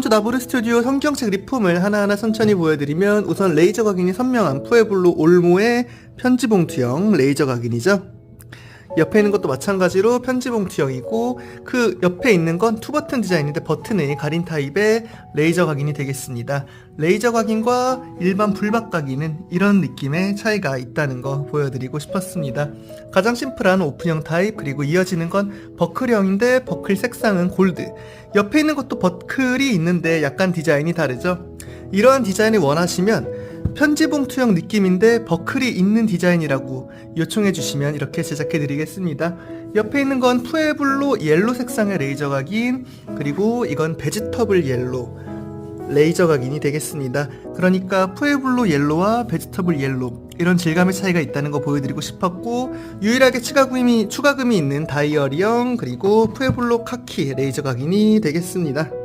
이번 주 나보르 스튜디오 성경책 리폼을 하나하나 천천히 보여드리면 우선 레이저 각인이 선명한 푸에블로 올모의 편지 봉투형 레이저 각인이죠. 옆에 있는 것도 마찬가지로 편지 봉투형이고 그 옆에 있는 건 투버튼 디자인인데 버튼을 가린 타입의 레이저 각인이 되겠습니다. 레이저 각인과 일반 불박 각인은 이런 느낌의 차이가 있다는 거 보여드리고 싶었습니다. 가장 심플한 오픈형 타입 그리고 이어지는 건 버클형인데 버클 색상은 골드 옆에 있는 것도 버클이 있는데 약간 디자인이 다르죠 이러한 디자인을 원하시면 편지 봉투형 느낌인데 버클이 있는 디자인이라고 요청해 주시면 이렇게 제작해 드리겠습니다 옆에 있는 건 푸에블로 옐로 색상의 레이저 각인 그리고 이건 베지터블 옐로 레이저 각인이 되겠습니다. 그러니까 푸에블로 옐로와 베지터블 옐로 이런 질감의 차이가 있다는 거 보여드리고 싶었고 유일하게 추가금이 추가금이 있는 다이어리형 그리고 푸에블로 카키 레이저 각인이 되겠습니다.